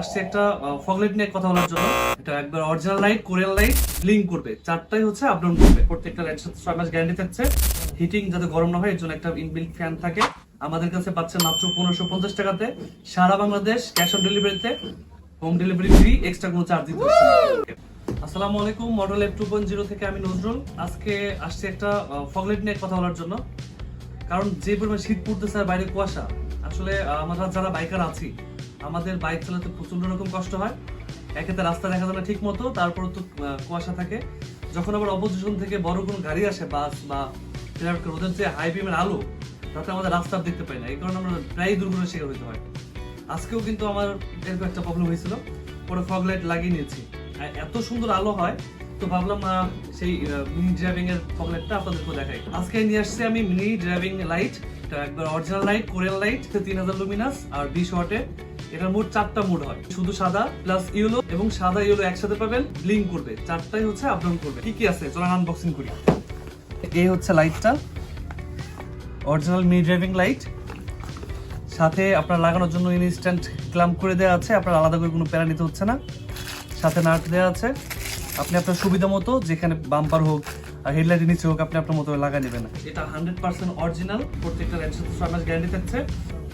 আসছে একটা ফগলাইট নিয়ে কথা বলার জন্য। এটা একবার original light Korean light blink করবে। চারটাই হচ্ছে আপ করবে। প্রত্যেকটা লাইট সাথে ছয় মাস গ্যারান্টি থাকছে। হিটিং যাতে গরম না হয়, এর জন্য একটা ইনবিল্ট ফ্যান থাকে। আমাদের কাছে পাচ্ছেন মাত্র পনেরোশো পঞ্চাশ টাকাতে। সারা বাংলাদেশ ক্যাশ অন ডেলিভারিতে হোম ডেলিভারি ফ্রি এক্সট্রা কোনো চার্জ দিতে। আসসালামু আলাইকুম model F two point zero থেকে আমি নজরুল। আজকে আসছে একটা ফগলাইট নিয়ে কথা বলার জন্য। কারণ যে পরিমাণ শীত পড়তেছে আর বাইরে কুয়াশা, আসলে আমরা যারা বাইকার আছি আমাদের বাইক চালাতে প্রচণ্ড রকম কষ্ট হয়। একেতে রাস্তা দেখা যায় না ঠিক মতো তারপর তো কুয়াশা থাকে। যখন আবার অপোজিশন থেকে বড় কোনো গাড়ি আসে, বাস বা ট্রাক, ওদের যে হাই বিমের আলো, তাতে আমাদের রাস্তা দেখতে পাই না। এই কারণে আমরা প্রায় দুর্ঘটনার শিকার হতে হয়। আজকেও কিন্তু আমার এরকম একটা প্রবলেম হয়েছিল। পরে ফগ লাইট লাগিয়ে নিয়েছি। এত সুন্দর আলো হয়, তো ভাবলাম সেই মিনি ড্রাইভিং এর ফগ লাইটটা আপনাদেরকে দেখাই। আজকে নিয়ে আসছি আমি মিনি ড্রাইভিং লাইট একবার অরিজিনাল লাইট কোরিয়ান লাইট তিন হাজার লুমিনাস আর বিশ ওয়াটের এটার মোট চারটা মোড হয়। শুধু সাদা প্লাস ইয়েলো এবং সাদা ইয়েলো একসাথে পাবেন ব্লিঙ্ক করবে। চারটাই হচ্ছে আপ ডাউন করবে। কি কি আছে? চলেন আনবক্সিং করি। এই হচ্ছে লাইটটা অরিজিনাল মিনি ড্রাইভিং লাইট সাথে আপনার লাগানোর জন্য ইনস্ট্যান্ট ক্লাম্প করে দেওয়া আছে। আপনার আলাদা করে কোনো প্যারা নিতে হচ্ছে না। সাথে নাট দেওয়া আছে। আপনি আপনার সুবিধা মতো যেখানে বাম্পার হোক আর নিচে হোক আপনি আপনার মতো লাগা নেবেন এটা হান্ড্রেড পার্সেন্ট অরিজিনাল প্রত্যেকটা ছয় মাস গ্যারান্টি থাকছে।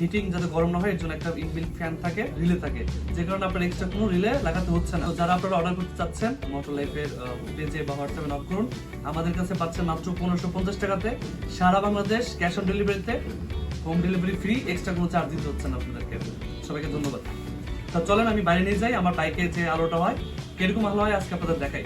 হিটিং যাতে গরম না হয়, এর জন্য একটা ইনবিল্ট ফ্যান থাকে, রিলে থাকে। যে কারণে আপনার এক্সট্রা কোনো রিলে লাগাতে হচ্ছে না। যারা আপনারা অর্ডার করতে চাচ্ছেন মোটর লাইফের পেজে বা হোয়াটসঅ্যাপে নক করুন। আমাদের কাছে পাচ্ছেন মাত্র পনেরোশো পঞ্চাশ টাকাতে। সারা বাংলাদেশ ক্যাশ অন ডেলিভারিতে হোম ডেলিভারি ফ্রি এক্সট্রা কোনো চার্জ দিতে হচ্ছে না আপনাদেরকে। সবাইকে ধন্যবাদ। তা চলেন, আমি বাইরে নিয়ে যাই। আমার বাইকে যে আলোটা হয়, কীরকম আলো হয়, আজকে আপনাদের দেখাই।